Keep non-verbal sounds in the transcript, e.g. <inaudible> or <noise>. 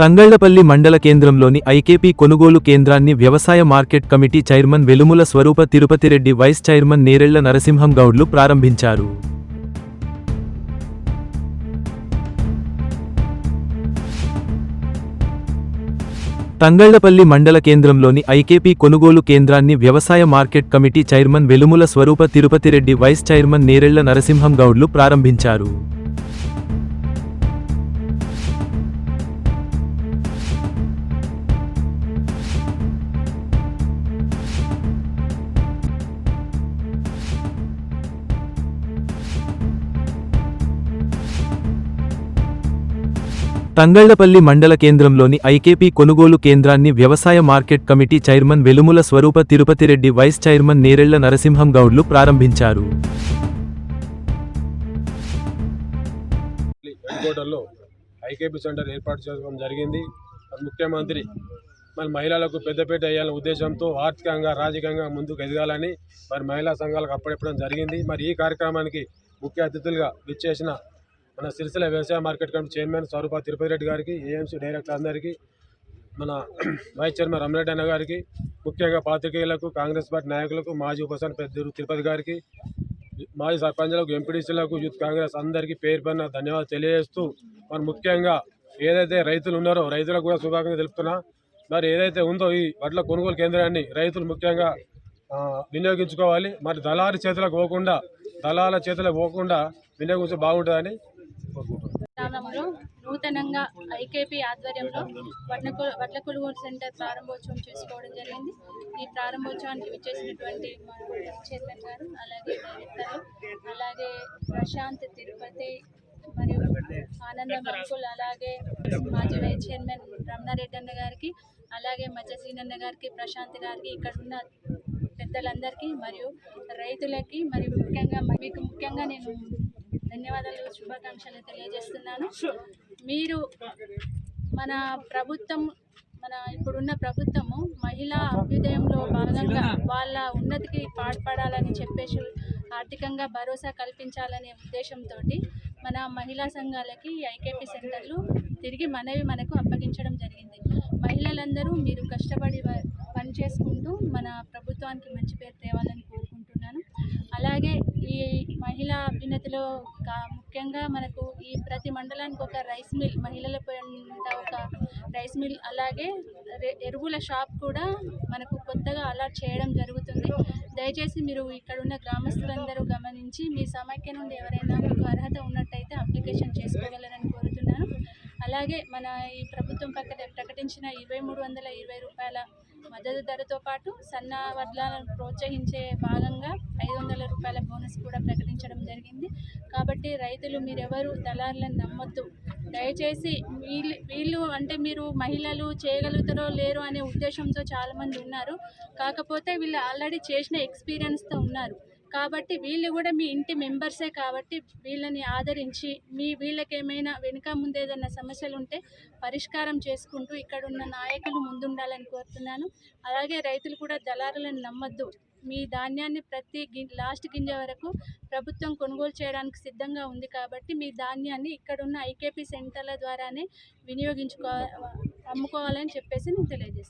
తంగళ్ళపల్లి మండల కేంద్రంలోని ఐకేపీ కొనుగోలు కేంద్రాన్ని వ్యవసాయ market committee chairman Velumula Swaroopa Tirupathi Reddy vice chairman Nerella Narasimham గౌడ్లు ప్రారంభించారు. తంగళ్ళపల్లి మండల కేంద్రంలోని ఐకేపీ కొనుగోలు కేంద్రాన్ని వ్యవసాయ market committee chairman Velumula Swaroopa Tirupathi Reddy vice chairman Nerella Narasimham గౌడ్లు ప్రారంభించారు. తంగళ్ళపల్లి మండల కేంద్రంలోని ఐకేపీ కొనుగోలు కేంద్రాన్ని వ్యవసాయ market committee chairman Velumula Swaroopa Tirupathi Reddy vice chairman Nerella Narasimham గౌడ్లు ప్రారంభించారు. ఐకేపీ సెంటర్ ఏర్పాటు చేయడం జరిగింది. ముఖ్యమంత్రి మరి మహిళలకు పెద్దపేట వేయాలనే ఉద్దేశంతో ఆర్థికంగా రాజకీయంగా ముందుకు ఎదగాలని మరి మహిళా సంఘాలకు అప్పచెప్పడం జరిగింది. మరి ఈ కార్యక్రమానికి ముఖ్య అతిథులుగా విచ్చేసిన మన సిరిసిల్ల వ్యవసాయ market committee chairman Swaroopa Tirupathi Reddy గారికి ఏఎంసీ డైరెక్టర్ అందరికీ మన <clears throat> వైస్ చైర్మన్ రమరెడ్డి అన్న గారికి ముఖ్యంగా పాత్రికేయులకు కాంగ్రెస్ పార్టీ నాయకులకు మాజీ ఉపశాన పెద్ద తిరుపతి గారికి మాజీ సర్పంచ్లకు ఎంపీడీసీలకు యూత్ కాంగ్రెస్ అందరికీ పేరు పైన ధన్యవాదాలు తెలియజేస్తూ మరి ముఖ్యంగా ఏదైతే రైతులు ఉన్నారో రైతులకు కూడా శుభాకాంక్షలు తెలుపుతున్నా మరి ఏదైతే ఉందో ఈ వడ్ల కొనుగోలు కేంద్రాన్ని రైతులు ముఖ్యంగా వినియోగించుకోవాలి మరి దళారి చేతులకు పోకుండా దళాల చేతులకు పోకుండా వినియోగించే బాగుంటుందని కోరుకుంటున్నాను నూతనంగా ఐకేపీ ఆధ్వర్యంలో వడ్ల వడ్ల కొనుగోలు సెంటర్ ప్రారంభోత్సవం చేసుకోవడం జరిగింది. ఈ ప్రారంభోత్సవానికి విచ్చేసినటువంటి మా చైర్మన్ గారు అలాగే డైరెక్టర్లు అలాగే ప్రశాంత్ తిరుపతి మరియు ఆనందం అంకుల్ అలాగే మాజీ వైస్ చైర్మన్ రమణారెడ్డి అన్న గారికి అలాగే మధ్య సీనన్న గారికి ప్రశాంత్ గారికి ఇక్కడ ఉన్న పెద్దలందరికీ మరియు రైతులకి మరియు ముఖ్యంగా మీకు ముఖ్యంగా నేను ధన్యవాదాలు శుభాకాంక్షలు తెలియజేస్తున్నాను. మీరు మన ప్రభుత్వం మన ఇప్పుడున్న ప్రభుత్వము మహిళా అభ్యుదయంలో భాగంగా వాళ్ళ ఉన్నతికి పాటుపడాలని చెప్పేసి ఆర్థికంగా భరోసా కల్పించాలనే ఉద్దేశంతో మన మహిళా సంఘాలకి ఐకేపీ సెంటర్లు తిరిగి మనవి మనకు అప్పగించడం జరిగింది. మహిళలందరూ మీరు కష్టపడి వ- పని చేసుకుంటూ మన ప్రభుత్వానికి మంచి పేరు తేవాలని కోరుకుంటున్నాను. అలాగే మహిళా అభ్యున్నతిలో ముఖ్యంగా మనకు ఈ ప్రతి మండలానికి ఒక రైస్ మిల్ మహిళల ఒక రైస్ మిల్ అలాగే ఎరువుల షాప్ కూడా మనకు కొత్తగా అలాట్ చేయడం జరుగుతుంది. దయచేసి మీరు ఇక్కడ ఉన్న గ్రామస్తులందరూ గమనించి మీ సమైక్య నుండి ఎవరైనా మీకు అర్హత ఉన్నట్టయితే అప్లికేషన్ చేసుకోగలరని కోరుతున్నాను. అలాగే మన ఈ ప్రభుత్వం పక్కన ప్రకటించిన ఇరవై మూడు వందల ఇరవై రూపాయల మద్దతు ధరతో పాటు సన్న వడ్లను ప్రోత్సహించే భాగంగా ఐదు వందల రూపాయల బోనస్ కూడా ప్రకటించడం జరిగింది. కాబట్టి రైతులు మీరెవరు దళారులను నమ్మొద్దు. దయచేసి వీళ్ళు వీళ్ళు అంటే మీరు మహిళలు చేయగలుగుతారో లేరో అనే ఉద్దేశంతో చాలామంది ఉన్నారు. కాకపోతే వీళ్ళు ఆల్రెడీ చేసిన ఎక్స్పీరియన్స్తో ఉన్నారు. కాబట్టి వీళ్ళు కూడా మీ ఇంటి మెంబర్సే కాబట్టి వీళ్ళని ఆదరించి మీ వీళ్ళకి ఏమైనా వెనుక ముందు ఏదైనా సమస్యలు ఉంటే పరిష్కారం చేసుకుంటూ ఇక్కడ ఉన్న నాయకులు ముందుండాలని కోరుతున్నాను. అలాగే రైతులు కూడా దళారులను నమ్మద్దు. మీ ధాన్యాన్ని ప్రతి గి లాస్ట్ గింజ వరకు ప్రభుత్వం కొనుగోలు చేయడానికి సిద్ధంగా ఉంది కాబట్టి మీ ధాన్యాన్ని ఇక్కడున్న ఐకేపీ సెంటర్ల ద్వారానే వినియోగించుకో అమ్ముకోవాలని చెప్పేసి నేను తెలియజేస్తాను